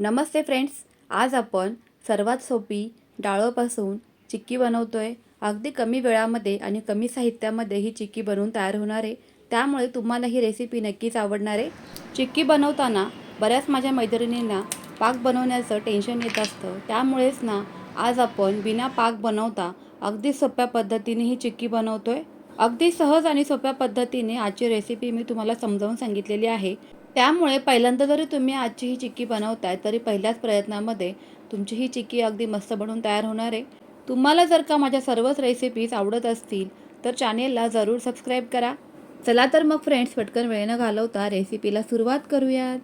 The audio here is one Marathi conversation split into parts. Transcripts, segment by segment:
नमस्ते फ्रेंड्स आज आपण सर्वात सोपी डाळोपासून चिक्की बनवतो आहे अगदी कमी वेळामध्ये आणि कमी साहित्यामध्ये ही चिक्की बनवून तयार होणार आहे. त्यामुळे तुम्हाला ही रेसिपी नक्कीच आवडणार आहे. चिक्की बनवताना बऱ्याच माझ्या मैत्रिणींना पाक बनवण्याचं टेन्शन येत असतं. त्यामुळेच ना आज आपण बिना पाक बनवता अगदी सोप्या पद्धतीने ही चिक्की बनवतो आहे अगदी सहज आणि सोप्या पद्धतीने आजची रेसिपी मी तुम्हाला समजावून सांगितलेली आहे. त्यामुळे पहिल्यांदा जरी तुम्ही आजची ही चिक्की बनवताय तरी पहिल्याच प्रयत्नामध्ये तुमची ही चिक्की अगदी मस्त बनवून तयार होणार आहे. तुम्हाला जर का माझ्या सर्वच रेसिपीज आवडत असतील तर चॅनेलला जरूर सबस्क्राईब करा. चला तर मग फ्रेंड्स पटकन वेळ न घालवता रेसिपीला सुरुवात करूयात.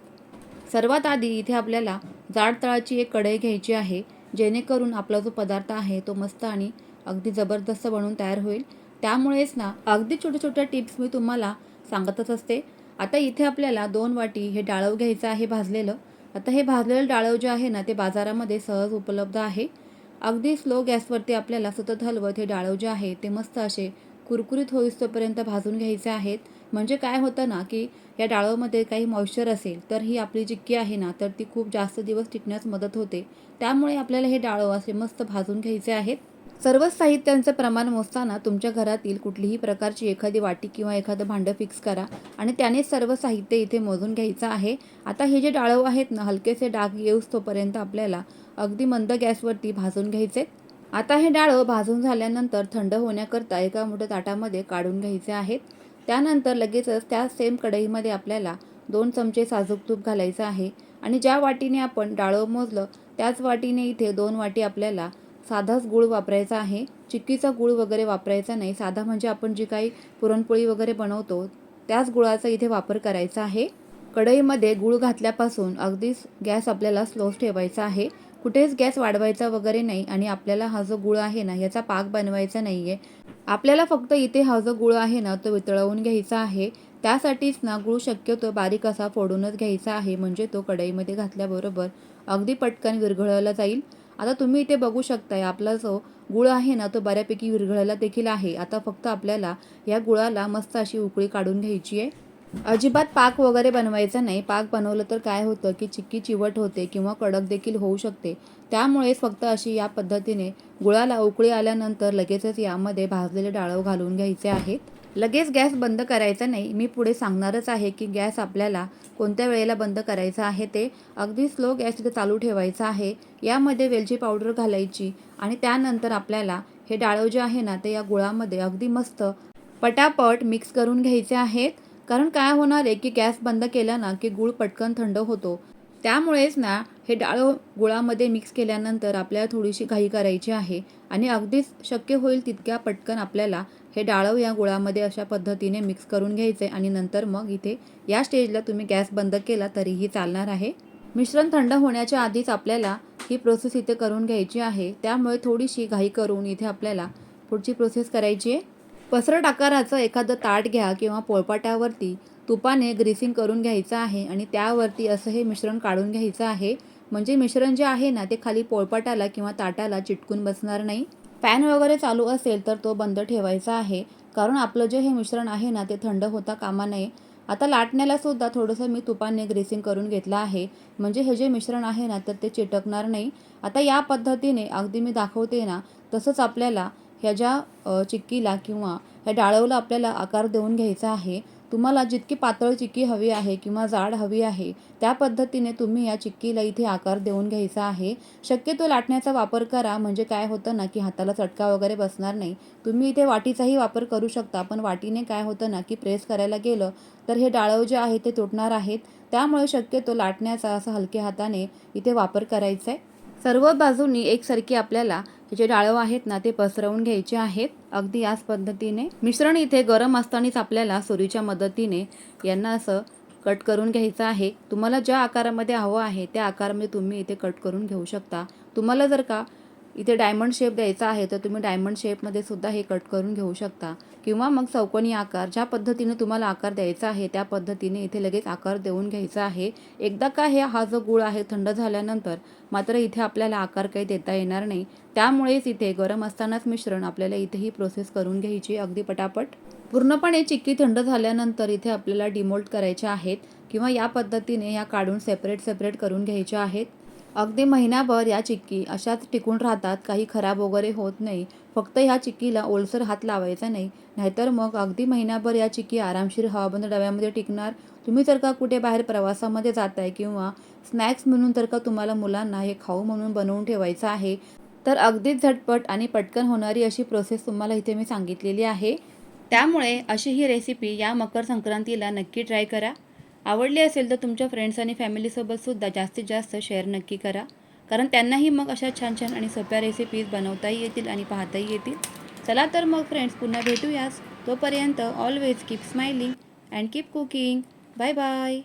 सर्वात आधी इथे आपल्याला जाड तळाची एक कढई घ्यायची आहे जेणेकरून आपला जो पदार्थ आहे तो मस्त आणि अगदी जबरदस्त बनवून तयार होईल. त्यामुळेच ना अगदी छोट्या छोट्या टिप्स मी तुम्हाला सांगतच असते. आता इथे आपल्याला दोन वाटी हे डाळव घ्यायचं आहे भाजलेलं. आता हे भाजलेलं डाळव जे आहे ना ते बाजारामध्ये सहज उपलब्ध आहे. अगदी स्लो गॅसवरती आपल्याला सतत हलवत हे डाळव जे आहे ते मस्त असे कुरकुरीत होईस्तोपर्यंत भाजून घ्यायचे आहेत. म्हणजे काय होतं ना की या डाळवमध्ये काही मॉइश्चर असेल तर ही आपली चिक्की आहे ना तर ती खूप जास्त दिवस टिकण्यास मदत होते. त्यामुळे आपल्याला हे डाळव असे मस्त भाजून घ्यायचे आहेत. सर्वच साहित्यांचं प्रमाण मोजताना तुमच्या घरातील कुठलीही प्रकारची एखादी वाटी किंवा एखादं भांडं फिक्स करा आणि त्याने सर्व साहित्य इथे मोजून घ्यायचं आहे. आता हे जे डाळव आहेत ना हलकेसे डाग येऊस तोपर्यंत आपल्याला अगदी मंद गॅसवरती भाजून घ्यायचे. आता हे डाळं भाजून झाल्यानंतर थंड होण्याकरता एका मोठ्या ताटामध्ये काढून घ्यायचे आहेत त्यानंतर लगेचच त्या सेम कढईमध्ये आपल्याला दोन चमचे साजूक तूप घालायचं आहे. आणि ज्या वाटीने आपण डाळं मोजलं त्याच वाटीने इथे दोन वाटी आपल्याला साधाच गूळ वापरायचा आहे. चिक्कीचा गूळ वगैरे वापरायचा नाही. साधा म्हणजे आपण जी काही पुरणपोळी वगैरे बनवतो त्याच गुळाचा इथे वापर करायचा आहे. कढईमध्ये गूळ घातल्यापासून अगदीच गॅस आपल्याला स्लोच ठेवायचा आहे. कुठेच गॅस वाढवायचा वगैरे नाही आणि आपल्याला हा जो गुळ आहे ना याचा पाक बनवायचा नाही आहे आपल्याला फक्त इथे हा जो गुळ आहे ना तो वितळवून घ्यायचा आहे. त्यासाठीच ना गूळ शक्यतो बारीक असा फोडूनच घ्यायचा आहे. म्हणजे तो कढईमध्ये घातल्याबरोबर अगदी पटकन विरघळला जाईल. आता तुम्ही इथे बघू शकताय आपला जो गुळ आहे ना तो बऱ्यापैकी विरघळला देखील आहे. आता फक्त आपल्याला या गुळाला मस्त अशी उकळी काढून घ्यायची आहे. अजिबात पाक वगैरे बनवायचा नाही. पाक बनवलं तर काय होतं की चिक्की चिवट होते किंवा कडक देखील होऊ शकते. त्यामुळेच फक्त अशी या पद्धतीने गुळाला उकळी आल्यानंतर लगेचच यामध्ये भाजलेले डाळव घालून घ्यायचे आहेत. लगेच गॅस बंद करायचा नाही. मी पुढे सांगणारच आहे की गॅस आपल्याला कोणत्या वेळेला बंद करायचा आहे ते अगदी स्लो गॅस तिथे चालू ठेवायचा आहे. यामध्ये वेलची पावडर घालायची आणि त्यानंतर आपल्याला हे डाळव जे आहे ना ते या गुळामध्ये अगदी मस्त पटापट मिक्स करून घ्यायचे आहेत. कारण काय होणार आहे की गॅस बंद केला ना की गूळ पटकन थंड होतो. त्यामुळेच ना हे डाळं गुळामध्ये मिक्स केल्यानंतर आपल्याला थोडीशी घाई करायची आहे आणि अगदीच शक्य होईल तितक्या पटकन आपल्याला हे डाळव या गुळामध्ये अशा पद्धतीने मिक्स करून घ्यायचे आणि नंतर मग इथे या स्टेजला तुम्ही गॅस बंद केला तरीही चालणार आहे. मिश्रण थंड होण्याच्या आधीच आपल्याला ही प्रोसेस इथे करून घ्यायची आहे. त्यामुळे थोडीशी घाई करून इथे आपल्याला पुढची प्रोसेस करायची आहे. पसरट आकाराचं एखादं ताट घ्या किंवा पोळपाट्यावरती तुपाने ग्रीसिंग करून घ्यायचं आहे आणि त्यावरती असं हे मिश्रण काढून घ्यायचं आहे. म्हणजे मिश्रण जे आहे ना ते खाली पोळपाटाला किंवा ताटाला चिटकून बसणार नाही. फॅन वगैरे चालू असेल तर तो बंद ठेवायचा आहे. कारण आपलं जे हे मिश्रण आहे ना ते थंड होता कामा नये. आता लाटण्याला सुद्धा थोडंसं मी तुपाने ग्रेसिंग करून घेतलं आहे. म्हणजे हे जे मिश्रण आहे ना तर ते चिटकणार नाही. आता या पद्धतीने अगदी मी दाखवते ना तसंच आपल्याला ह्या ज्या चिक्कीला किंवा ह्या डाळवला आपल्याला आकार देऊन घ्यायचा आहे. तुम्हाला जितकी पातळ चिक्की हवी आहे किंवा जाड हवी आहे त्या पद्धतीने तुम्ही या चिक्कीला इथे आकार देऊन घ्यायचा आहे. शक्यतो लाटण्याचा वापर करा म्हणजे काय होतं ना की हाताला चटका वगैरे बसणार नाही. तुम्ही इथे वाटीचाही वापर करू शकता पण वाटीने काय होतं ना की प्रेस करायला गेलं तर हे डाळव जे आहे ते तुटणार आहेत. त्यामुळे शक्यतो लाटण्याचा असा हलक्या हाताने इथे वापर करायचा आहे सर्व बाजूंनी एकसारखी आपल्याला हे जे डाळव आहेत ना ते पसरवून घ्यायचे आहेत. अगदी याच पद्धतीने मिश्रण इथे गरम असतानाच आपल्याला सुरीच्या मदतीने यांना असं कट करून घ्यायचं आहे. तुम्हाला ज्या आकारामध्ये हवं आहे त्या आकारामध्ये तुम्ही इथे कट करून घेऊ शकता. तुम्हाला जर का इथे डायमंड शेप द्यायचा आहे तर तुम्ही डायमंड शेपमध्ये सुद्धा हे कट करून घेऊ शकता. किंवा मग चौकोनी आकार ज्या पद्धतीने तुम्हाला आकार द्यायचा आहे त्या पद्धतीने इथे लगेच आकार देऊन घ्यायचा आहे. एकदा का हे हा जो गुळ आहे थंड झाल्यानंतर मात्र इथे आपल्याला आकार काही देता येणार नाही. त्यामुळेच इथे गरम असतानाच मिश्रण आपल्याला इथे ही प्रोसेस करून घ्यायची अगदी पटापट. पूर्णपणे चिक्की थंड झाल्यानंतर इथे आपल्याला डिमोल्ट करायच्या आहेत. किंवा या पद्धतीने या काढून सेपरेट सेपरेट करून घ्यायच्या आहेत. अगदी महिनाभर या चिक्की अशाच टिकून राहतात काही खराब वगैरे होत नाही. फक्त ह्या चिक्कीला ओलसर हात लावायचा नाही. नाहीतर मग अगदी महिनाभर या चिक्की आरामशीर हवाबंद डब्यामध्ये टिकणार. तुम्ही जर का कुठे बाहेर प्रवासामध्ये जाताय किंवा स्नॅक्स म्हणून जर का तुम्हाला मुलांना हे खाऊ म्हणून बनवून ठेवायचं आहे? तर अगदीच झटपट आणि पटकन होणारी अशी प्रोसेस तुम्हाला इथे मी सांगितलेली आहे. त्यामुळे अशी ही रेसिपी या मकर संक्रांतीला नक्की ट्राय करा. आवडली असेल तर तुमच्या फ्रेंड्स आणि फॅमिलीसोबतसुद्धा जास्तीत जास्त शेअर नक्की करा. कारण त्यांनाही मग अशा छान छान आणि सोप्या रेसिपीज बनवताही येतील आणि पाहताही येतील. चला तर मग फ्रेंड्स पुन्हा भेटूयाच तोपर्यंत always keep smiling and keep cooking bye bye